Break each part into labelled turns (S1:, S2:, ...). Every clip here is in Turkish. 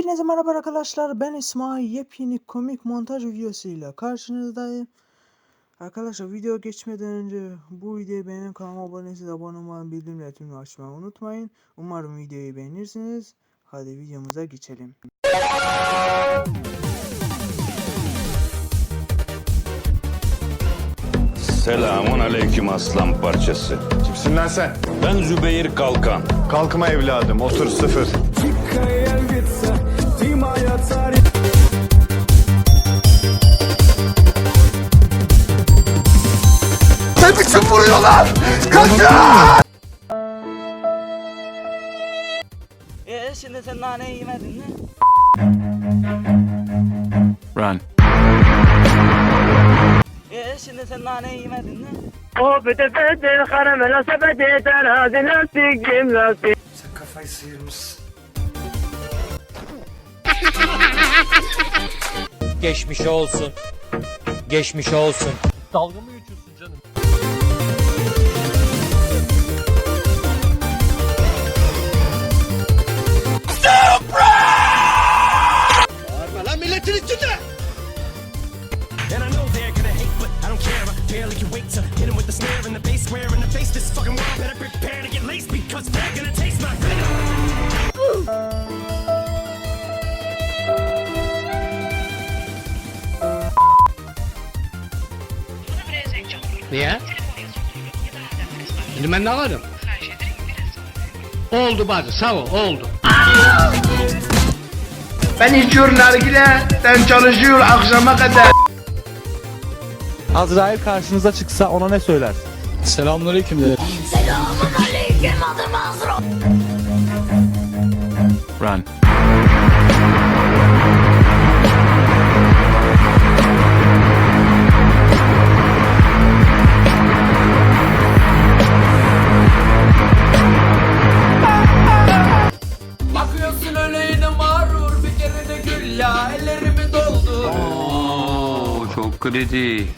S1: Hepinize merhaba arkadaşlar. Ben İsmail. Yepyeni komik montaj videosuyla karşınızdayım. Arkadaşlar video geçmeden önce bu videoyu beğenip kanalıma abone değilseniz abone olmayı, bildirimleri tümünü açmayı unutmayın. Umarım videoyu beğenirsiniz. Hadi videomuza geçelim.
S2: Selamun aleyküm aslan parçası.
S3: Kimsin lan sen?
S2: Ben Zübeyir Kalkan.
S3: Kalkma evladım, otur sıfır. Ne biçim vuruyorlar? Kaçın!
S1: Eee şimdi sen nane yemedin mi?
S2: Run.
S1: Eee şimdi sen nane yemedin mi?
S4: O bıtıfıdır karamela sepeti terazi lastik cim lastik
S5: Geçmiş olsun. Geçmiş olsun.
S6: And I know they're gonna hate, but I don't care. I barely can wait to hit 'em with the snare and the bass square in the face. This fucking world better prepare to get laced because they're gonna taste my venom.
S7: Niye? Şimdi ben ne alırım? Oldu bacı sağ ol oldu. Ben içiyorum nargile, ben çalışıyorum akşama kadar.
S8: Azrail karşınıza çıksa ona ne söylersin?
S5: Selamünaleyküm de.
S2: Run. Çok kritik.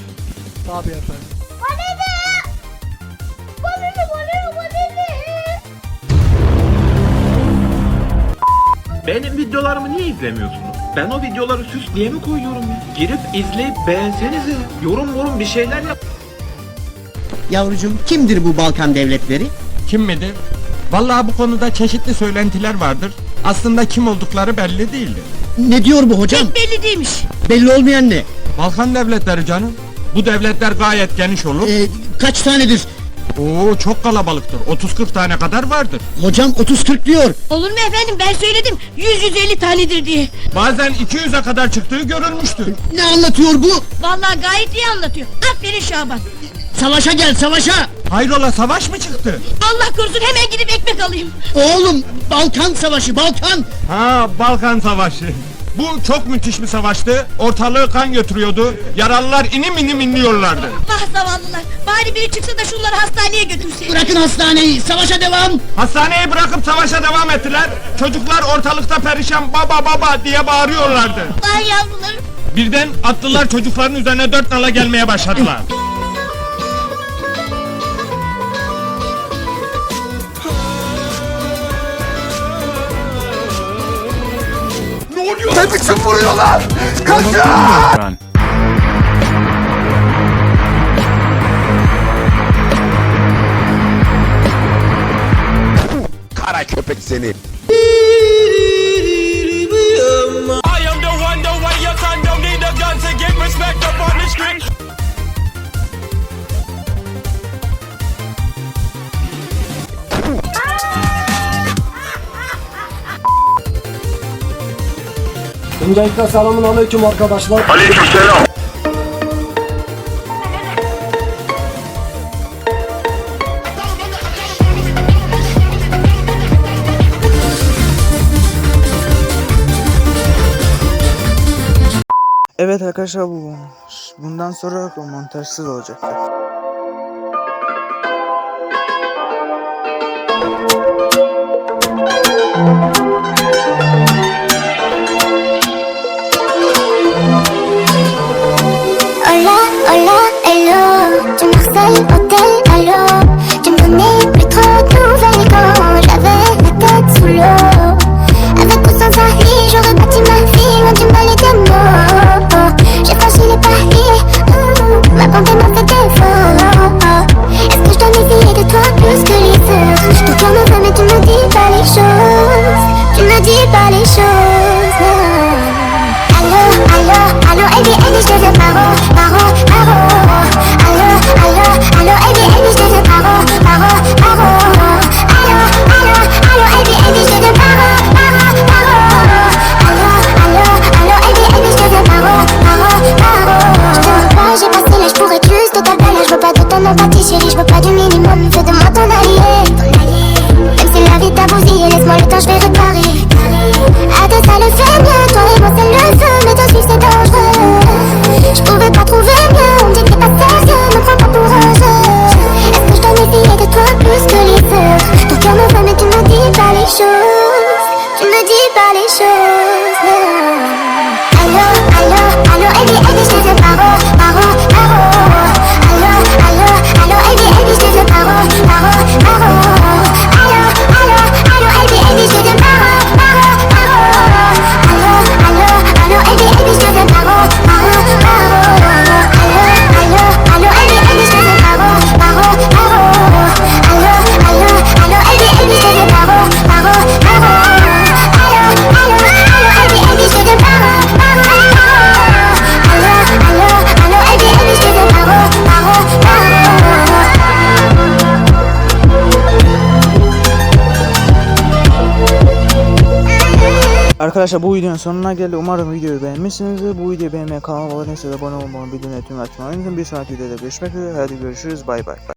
S9: Benim videolarımı niye izlemiyorsunuz? Ben o videoları süs diye mi koyuyorum ya? Girip izleyip beğensenize. Yorum yorum bir şeyler yap.
S7: Yavrucuğum kimdir bu Balkan devletleri?
S8: Kim midir? Vallahi bu konuda çeşitli söylentiler vardır. Aslında kim oldukları belli değildir.
S7: Ne diyor bu hocam? belli değilmiş. Belli olmayan ne?
S8: Balkan devletleri canım. Bu devletler gayet geniş olur.
S7: Ee, kaç tanedir?
S8: Oo çok kalabalıktır. 30-40 tane kadar vardır.
S7: Hocam 30-40 diyor.
S10: Olur mu efendim ben söyledim 100-150 tanedir diye.
S8: Bazen 200'e kadar çıktığı görülmüştür.
S7: Ne anlatıyor bu?
S10: Vallahi gayet iyi anlatıyor. Aferin Şaban.
S7: Savaşa gel savaşa.
S8: Hayrola savaş mı çıktı?
S10: Allah korusun hemen gidip ekmek alayım.
S7: Oğlum Balkan savaşı Balkan.
S8: Ha Balkan Savaşı. Bu çok müthiş bir savaştı. Ortalığı kan götürüyordu. Yaralılar inim inim inliyorlardı.
S10: Vah zavallılar. Bari biri çıksa da şunları hastaneye götürse.
S7: Bırakın hastaneyi savaşa devam.
S8: Hastaneyi bırakıp savaşa devam ettiler. Çocuklar ortalıkta perişan baba baba diye bağırıyorlardı.
S10: Vay yavrularım.
S8: Birden atlılar çocukların üzerine dört nala gelmeye başladılar.
S3: Ne biçim vuruyorlar? Kaçın! Kara köpek seni.
S11: Öncelikle selamun aleyküm arkadaşlar.
S1: Evet arkadaşlar bu bundan sonra montajsız olacaktır.
S10: Hola, tu ne dis pas les choses, tu ne dis pas les choses.
S1: Arkadaşlar bu videonun sonuna geldik. Umarım videoyu beğenmişsinizdir. Bu videoyu beğenmeyi kanalıma abone olmayı, abone olmayı, bildirimleri açmayı unutmayın. Bir sonraki videoda görüşmek üzere. Hadi görüşürüz. Bay bay.